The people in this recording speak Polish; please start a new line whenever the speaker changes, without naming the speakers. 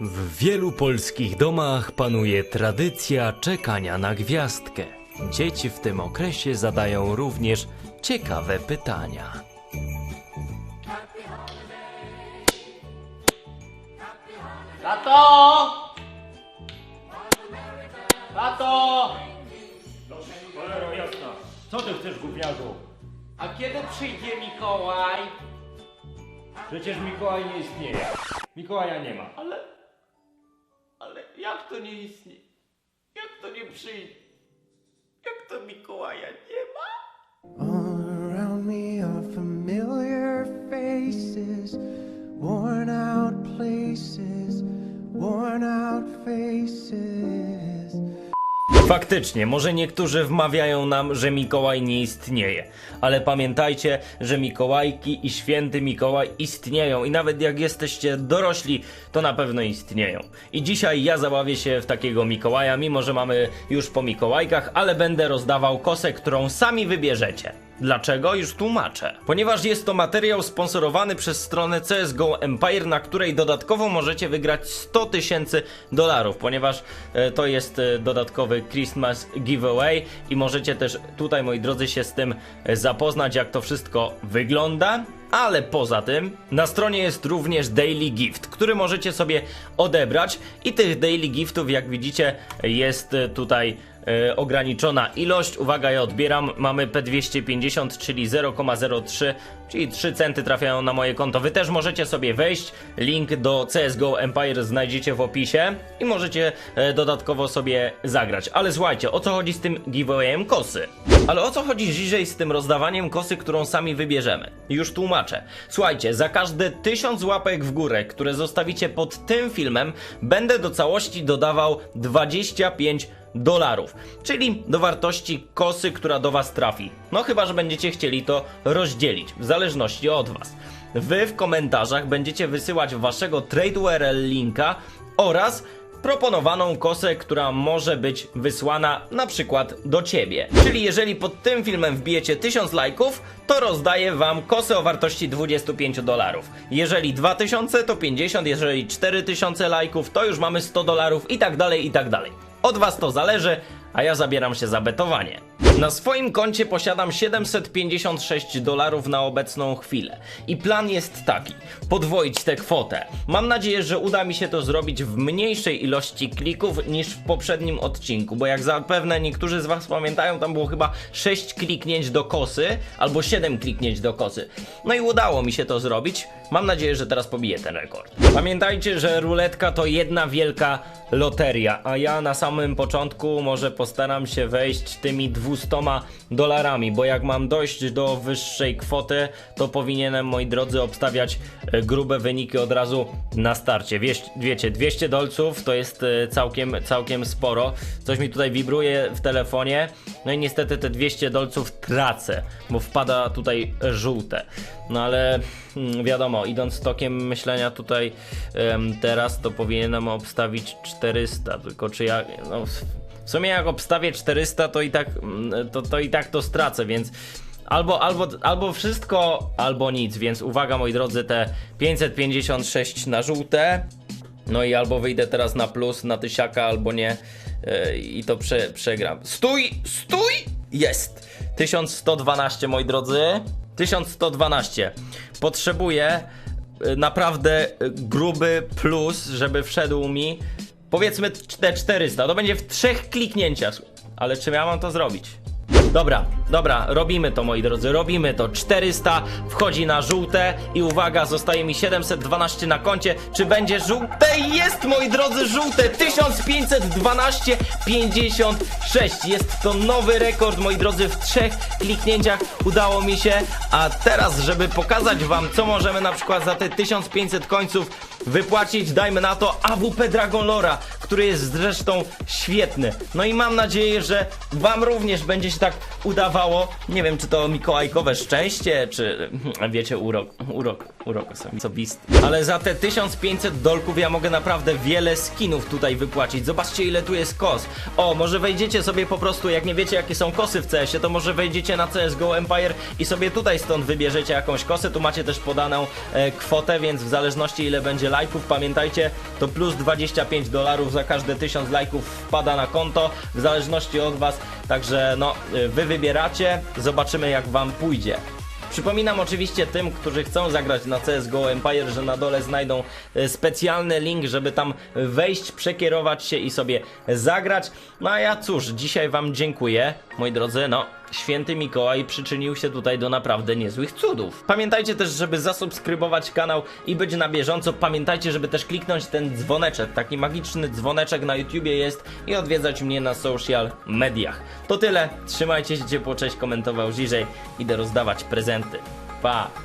W wielu polskich domach panuje tradycja czekania na gwiazdkę. Dzieci w tym okresie zadają również ciekawe pytania.
Tato! Tato!
Cholero jasna. Co ty chcesz, gówniarzu?
A kiedy przyjdzie Mikołaj?
Przecież Mikołaj nie istnieje. Mikołaja nie ma.
Ale... Jak to nie istnieje? Jak to nie przyjdzie? Jak to Mikołaja nie ma?
All around me are familiar faces, worn out places, worn out faces.
Faktycznie, może niektórzy wmawiają nam, że Mikołaj nie istnieje, ale pamiętajcie, że Mikołajki i święty Mikołaj istnieją i nawet jak jesteście dorośli, to na pewno istnieją. I dzisiaj ja zabawię się w takiego Mikołaja, mimo że mamy już po Mikołajkach, ale będę rozdawał kosę, którą sami wybierzecie. Dlaczego? Już tłumaczę. Ponieważ jest to materiał sponsorowany przez stronę CSGO Empire, na której dodatkowo możecie wygrać 100 tysięcy dolarów, ponieważ e, to jest e, dodatkowy Christmas giveaway i możecie też tutaj, moi drodzy, się z tym e, zapoznać, jak to wszystko wygląda. Ale poza tym na stronie jest również Daily Gift, który możecie sobie odebrać i tych Daily Giftów, jak widzicie, jest tutaj e, ograniczona ilość. Uwaga, ja odbieram. Mamy P250, czyli 0,03, czyli 3 centy trafiają na moje konto. Wy też możecie sobie wejść. Link do CSGO Empire znajdziecie w opisie i możecie e, dodatkowo sobie zagrać. Ale słuchajcie, o co chodzi z tym giveawayem kosy? Ale o co chodzi dzisiaj z tym rozdawaniem kosy, którą sami wybierzemy? Już tłumaczę. Słuchajcie, za każde 1000 łapek w górę, które zostawicie pod tym filmem, będę do całości dodawał 25 dolarów, czyli do wartości kosy, która do Was trafi. No chyba, że będziecie chcieli to rozdzielić, w zależności od Was. Wy w komentarzach będziecie wysyłać waszego Trade URL linka oraz proponowaną kosę, która może być wysłana na przykład do ciebie. Czyli jeżeli pod tym filmem wbijecie 1000 lajków, to rozdaję wam kosę o wartości 25 dolarów. Jeżeli 2000 to 50, jeżeli 4000 lajków to już mamy 100 dolarów i tak dalej i tak dalej. Od was to zależy, a ja zabieram się za betowanie. Na swoim koncie posiadam 756 dolarów na obecną chwilę. I plan jest taki: podwoić tę kwotę. Mam nadzieję, że uda mi się to zrobić w mniejszej ilości klików niż w poprzednim odcinku, bo jak zapewne niektórzy z Was pamiętają, tam było chyba 6 kliknięć do kosy albo 7 kliknięć do kosy. No i udało mi się to zrobić. Mam nadzieję, że teraz pobiję ten rekord. Pamiętajcie, że ruletka to jedna wielka loteria, a ja na samym początku może postaram się wejść tymi 200 dolarami, bo jak mam dojść do wyższej kwoty, to powinienem, moi drodzy, obstawiać e, grube wyniki od razu na starcie. Wieś, wiecie, 200 dolców to jest e, całkiem, całkiem sporo. Coś mi tutaj wibruje w telefonie, no i niestety te 200 dolców tracę, bo wpada tutaj żółte. No ale mm, wiadomo, idąc tokiem myślenia tutaj teraz, to powinienem obstawić 400, tylko czy ja... No, w sumie jak obstawię 400, to i tak mm, to, to, i tak to stracę, więc albo, albo, albo wszystko, albo nic, więc uwaga moi drodzy, te 556 na żółte, no i albo wyjdę teraz na plus, na tysiaka, albo nie yy, i to prze, przegram. Stój, stój! Jest! 1112 moi drodzy, 1112. Potrzebuję y, naprawdę y, gruby plus, żeby wszedł mi powiedzmy te 400. To będzie w trzech kliknięciach. Ale czy ja mam to zrobić? Dobra, dobra, robimy to moi drodzy, robimy to. 400 wchodzi na żółte i uwaga, zostaje mi 712 na koncie. Czy będzie żółte? Jest moi drodzy żółte 1512 56. Jest to nowy rekord moi drodzy w trzech kliknięciach udało mi się. A teraz, żeby pokazać wam co możemy na przykład za te 1500 końców wypłacić, dajmy na to AWP Dragon Lora, który jest zresztą świetny. No i mam nadzieję, że wam również będzie się tak udawało. Nie wiem, czy to mikołajkowe szczęście, czy wiecie, urok, urok, urok osobisty. Ale za te 1500 dolków ja mogę naprawdę wiele skinów tutaj wypłacić. Zobaczcie, ile tu jest kos. O, może wejdziecie sobie po prostu, jak nie wiecie, jakie są kosy w CS-ie, to może wejdziecie na CSGO Empire i sobie tutaj stąd wybierzecie jakąś kosę. Tu macie też podaną e, kwotę, więc w zależności ile będzie lajków. Pamiętajcie, to plus 25 dolarów za każde 1000 lajków wpada na konto, w zależności od Was. Także no, y, Wy wybieracie, zobaczymy jak Wam pójdzie. Przypominam oczywiście tym, którzy chcą zagrać na CSGO Empire, że na dole znajdą e, specjalny link, żeby tam wejść, przekierować się i sobie zagrać. No a ja cóż, dzisiaj Wam dziękuję, moi drodzy. No, święty Mikołaj przyczynił się tutaj do naprawdę niezłych cudów. Pamiętajcie też, żeby zasubskrybować kanał i być na bieżąco. Pamiętajcie, żeby też kliknąć ten dzwoneczek, taki magiczny dzwoneczek na YouTubie jest i odwiedzać mnie na social mediach. To tyle, trzymajcie się ciepło, cześć, komentował Ziżej, idę rozdawać prezenty. Pa!